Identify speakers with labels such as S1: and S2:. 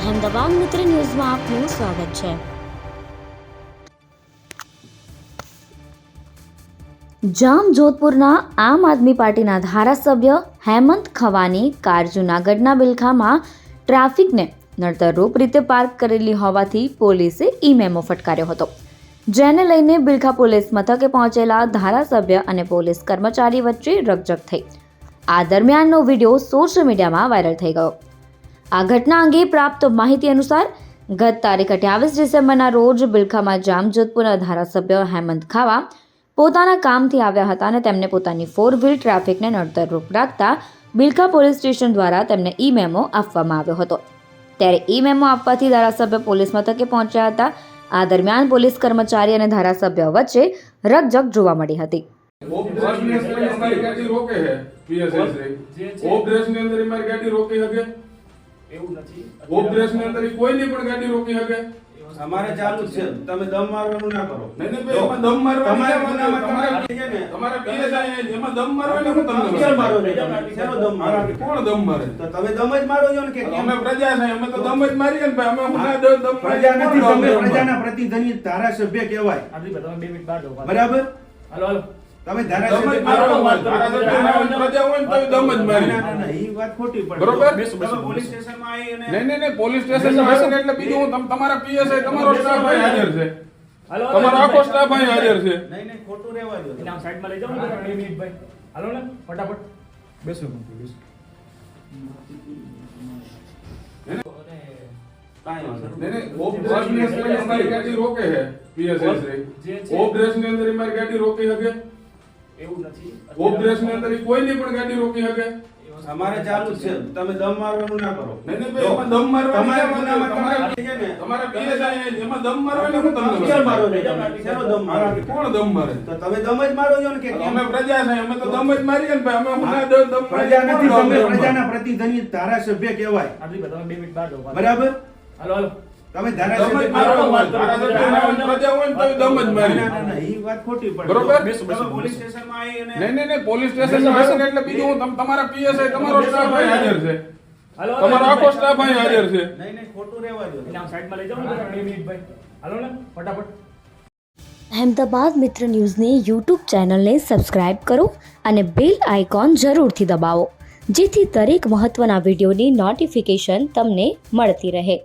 S1: અહેમદાબાદ મિત્ર ન્યૂઝમાં આપનું સ્વાગત છે. જામ જોધપુરના આમ આદમી પાર્ટીના ધારાસભ્ય હેમંત ખવાની કાર જૂનાગઢના બિલખામાં ટ્રાફિકને નડતરરૂપ રીતે પાર્ક કરેલી હોવાથી પોલીસે ઈ મેમો ફટકાર્યો હતો. જેને લઈને બિલખા પોલીસ મથકે પહોંચેલા ધારાસભ્ય અને પોલીસ કર્મચારી વચ્ચે રકઝક થઈ. આ દરમિયાનનો વીડિયો સોશિયલ મીડિયામાં વાયરલ થઈ ગયો. આ ઘટના અંગે પ્રાપ્ત માહિતી અનુસાર ગત તારીખ અઠ્યાવીસ ડિસેમ્બરના રોજ બિલખામાં જામજોધપુરના ધારાસભ્ય હેમંત ખાવા પોતાના કામથી આવ્યા હતા અને તેમને પોતાની ફોર વ્હીલ ટ્રાફિકને નડતરરૂપ રાખતા બિલખા પોલીસ સ્ટેશન દ્વારા તેમને ઈ મેમો આપવામાં આવ્યો હતો. ત્યારે ઈ મેમો આપવાથી ધારાસભ્ય પોલીસ મથકે પહોંચ્યા હતા. આ દરમિયાન પોલીસ કર્મચારી અને ધારાસભ્ય વચ્ચે રકઝક જોવા મળી હતી.
S2: ઓફની અંદર ગાડી રોકે છે પીએસએસ ઓફ ડ્રેસની અંદર ગાડી રોકી શકે
S3: એવું નથી.
S2: ઓફની અંદર કોઈની પણ ગાડી રોકી શકે?
S4: અમારે ચાલુ છે. તમે દમ મારવાનું ના કરો.
S2: નહીં નહીં ભાઈ એમાં દમ મારવાની
S4: તમારે
S2: છે?
S4: ને.
S2: એમાં દમ મારવાની હું તમને
S4: કેમ મારો? નહીં દમ મારો?
S2: કોણ દમ મારે?
S4: તો તમે દમ જ મારો છો ને કે
S2: અમે પ્રજા છે અમે તો દમ જ મારીએ ને ભાઈ. અમે હું ના દમ
S4: પ્રજા નથી તમે પ્રજાના પ્રતિનિધિ ધારાસભ્ય કહેવાય.
S3: આટલી તમે બે મિનિટ બહાર જાઓ
S4: બરાબર?
S3: હાલો હાલો.
S4: તમે
S2: મારી
S4: પોલીસ
S2: સ્ટેશન એટલે બીજું હું તમારા પીએસઆઈ તમારો સ્ટાફ હાજર છે. તમારો આખો સ્ટાફ અહીં હાજર છે.
S4: નહીં નહીં ખોટું રહેવા દો
S3: એને આમ સાઈડમાં લઈ જાઓ ને મિનિટ ભાઈ હાલો ને ફટાફટ. બેસો બેસો
S4: કાંઈ વાંધો નહીં.
S2: નહીં, નહીં, ઓફ ડ્રેસની અંદર અમારી રોકે છે PSS રે. ઓફની અંદર અમારી ગાડી રોકી શકે
S3: એવું નથી.
S2: ઓફની અંદર કોઈની પણ ગાડી રોકી શકે?
S4: અમારે ચાલુ છે. તમે દમ મારવાનું ના કરો.
S2: નહીં નહીં ભાઈ એમાં દમ મારવાની
S4: તમારે તમારે છે? ને?
S2: તમારે એમાં દમ મારવાની હું તમને
S4: કેમ મારો
S2: કરું?
S4: નહીં તમે? દમ મારો?
S2: કોણ દમ મારે?
S4: તો તમે દમ જ મારો છો ને કે
S2: અમે પ્રજા છે અમે તો દમ જ મારીએ ને ભાઈ અમે હું ના દમ દમ
S4: પ્રજા નથી તમે પ્રજાના પ્રતિનિધિ ધારાસભ્ય કહેવાય.
S3: આટલી બધા મિનિટ
S4: બરાબર?
S3: હાલો હાલો.
S4: તમે પોલીસ
S2: સ્ટેશન એટલે બીજું હું તમારા પીએસઆઈ તમારો સ્ટાફ હાજર છે. તમારો આખો સ્ટાફ અહીં હાજર છે.
S4: નહીં નહીં ખોટું રહેવા દો.
S3: સાઈડમાં લઈ જાઓ ને બે મિનિટ ભાઈ. હાલો ને ફટાફટ.
S1: અહેમદાબાદ મિત્ર ન્યૂઝની યુટ્યુબ ચેનલને સબસ્ક્રાઇબ કરો અને બેલ આઇકોન જરૂરથી દબાવો જેથી દરેક મહત્ત્વના વિડીયોની નોટિફિકેશન તમને મળતી રહે.